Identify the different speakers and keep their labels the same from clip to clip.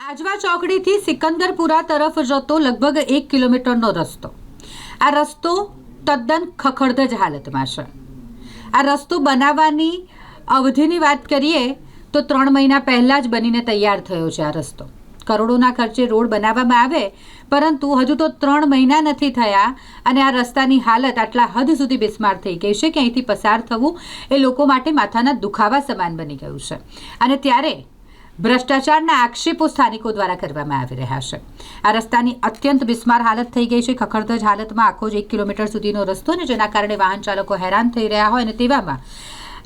Speaker 1: આજવા ચોકડીથી સિકંદરપુરા તરફ જતો લગભગ એક કિલોમીટરનો રસ્તો. આ રસ્તો તદ્દન ખખડધજ હાલતમાં છે. આ રસ્તો બનાવવાની અવધિની વાત કરીએ તો ત્રણ મહિના પહેલાં જ બનીને તૈયાર થયો છે આ રસ્તો. કરોડોના ખર્ચે રોડ બનાવવામાં આવે, પરંતુ હજુ તો ત્રણ મહિના નથી થયા અને આ રસ્તાની હાલત આટલા હદ સુધી બિસ્માર થઈ ગઈ છે કે અહીંથી પસાર થવું એ લોકો માટે માથાના દુખાવા સમાન બની ગયું છે. અને ત્યારે ભ્રષ્ટાચારના આક્ષેપો સ્થાનિકો દ્વારા કરવામાં આવી રહ્યા છે. આ રસ્તાની અત્યંત બિસ્માર હાલત થઈ ગઈ છે. ખખડધજ હાલતમાં આખો જ એક કિલોમીટર સુધીનો રસ્તો ને જેના કારણે વાહન ચાલકો હેરાન થઈ રહ્યા હોય અને તેવામાં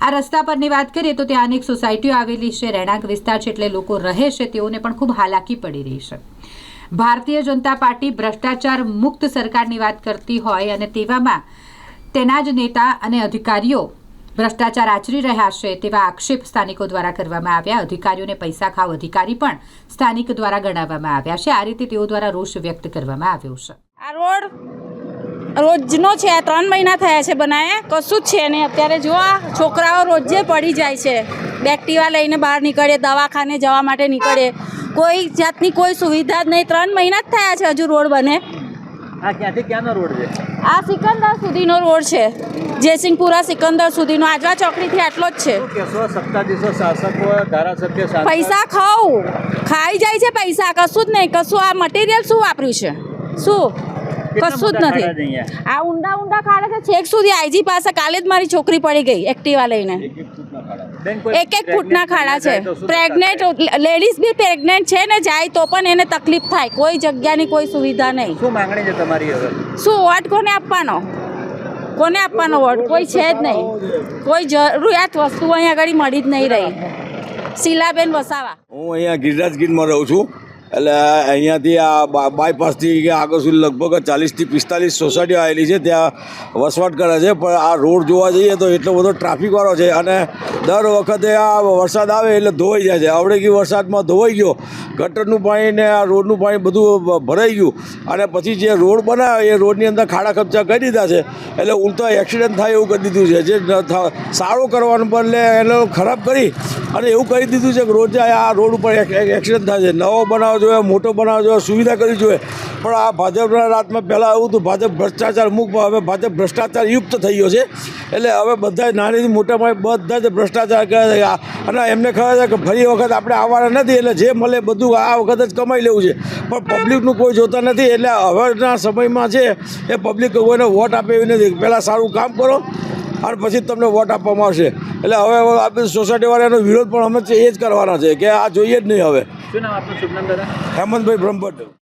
Speaker 1: આ રસ્તા પરની વાત કરીએ તો ત્યાં અનેક સોસાયટીઓ આવેલી છે. રહેણાંક વિસ્તાર છે એટલે લોકો રહે છે. તેઓને પણ ખૂબ હાલાકી પડી રહી છે. ભારતીય જનતા પાર્ટી ભ્રષ્ટાચાર મુક્ત સરકારની વાત કરતી હોય અને તેવામાં તેના જ નેતા અને અધિકારીઓ ભ્રષ્ટાચાર આચરી રહ્યા છે તેવા આક્ષેપ સ્થાનિકો દ્વારા કરવામાં આવ્યા. અધિકારીઓને પૈસા ખાવ અધિકારી પણ સ્થાનિક દ્વારા ગણાવવામાં આવ્યા છે. આ રીતે તેઓ દ્વારા રોષ વ્યક્ત કરવામાં આવ્યો છે.
Speaker 2: આ રોડ રોજનો છે, આ ત્રણ મહિના થયા છે બનાવ્યા કશું જ છે નહીં. અત્યારે જો આ છોકરાઓ રોજે પડી જાય છે. બેક્ટીવા લઈને બહાર નીકળે, દવાખાને જવા માટે નીકળે. કોઈ જાતની કોઈ સુવિધા જ નહીં. ત્રણ મહિના જ થયા છે હજુ રોડ બને.
Speaker 3: આ ક્યાંથી ક્યાંનો રોડ છે?
Speaker 2: આ સિકંદર સુધીનો રોડ છે. જયસિંહપુરા સિકંદર સુધીનો. આજવા ચોકડીથી આટલો જ છે.
Speaker 3: શું સત્તાધીશો શાસકો ધારાસભ્ય
Speaker 2: પૈસા ખાવ ખાઈ જાય છે પૈસા. કશું જ નહીં. કશું આ મટીરિયલ શું વાપર્યું છે? શું? કશું જ નથી. આ ઊંડા ઊંડા ખાડે છે. છેક સુધી આઈજી પાસે કાલે જ મારી છોકરી પડી ગઈ એક્ટિવા લઈને. એક એક ફૂટના ખાડા છે. પ્રેગ્નેન્ટ લેડીઝ બી પ્રેગ્નેન્ટ છે ને જાય તો પણ એને તકલીફ થાય. કોઈ જગ્યાની કોઈ સુવિધા નહીં.
Speaker 3: શું માંગણી છે તમારી હવે?
Speaker 2: શું વોટ કોને આપવાનો? કોને આપવાનો વોટ? કોઈ છે જ નહીં. કોઈ જરૂરિયાત વસ્તુ અહીંયા આગળ મળી જ નહીં રહી. શીલાબેન વસાવા.
Speaker 4: હું અહીંયા ગિરિરાજ ગીરમાં રહું છું. એટલે અહીંયાથી આ બાયપાસથી કે આગળ સુધી લગભગ ચાલીસથી પિસ્તાલીસ સોસાયટીઓ આવેલી છે. ત્યાં વસવાટ કરે છે, પણ આ રોડ જોવા જઈએ તો એટલો બધો ટ્રાફિકવાળો છે અને દર વખતે આ વરસાદ આવે એટલે ધોવાઈ જાય છે. આવડે કે વરસાદમાં ધોવાઈ ગયો, ગટરનું પાણી ને આ રોડનું પાણી બધું ભરાઈ ગયું અને પછી જે રોડ બનાવ્યો એ રોડની અંદર ખાડા ખપચા કરી દીધા છે. એટલે ઉલટા એક્સિડન્ટ થાય એવું કરી દીધું છે. જે સારું કરવાનું બદલે એને ખરાબ કરી અને એવું કરી દીધું છે કે રોજ આ રોડ ઉપર એક- એક એક્સિડન્ટ થાય છે. નવો બનાવવો જોઈએ, મોટો બનાવવો જોઈએ, સુવિધા કરવી જોઈએ. પણ આ ભાજપના રાતમાં પહેલાં આવું હતું, ભાજપ ભ્રષ્ટાચાર મુક્ત, હવે ભાજપ ભ્રષ્ટાચાર યુક્ત થઈ ગયો છે. એટલે હવે બધા નાનીથી મોટામાં બધા જ ભ્રષ્ટાચાર કરે છે. અને એમને ખબર છે કે ફરી વખત આપણે આવવાના નથી, એટલે જે મળે બધું આ વખત જ કમાઈ લેવું છે. પણ પબ્લિકનું કોઈ જોતા નથી, એટલે હવેના સમયમાં છે એ પબ્લિક કોઈને વોટ આપે એવી નથી. પહેલાં સારું કામ કરો, અને પછી તમને વોટ આપવામાં આવશે. એટલે હવે આપણે સોસાયટીવાળાનો વિરોધ પણ અમે એ જ કરવાના છે, કે આ જોઈએ જ નહીં હવે.
Speaker 3: શું નામ આપનું? શુભ નામ દાદા?
Speaker 4: બ્રહ્મભટ્ટ.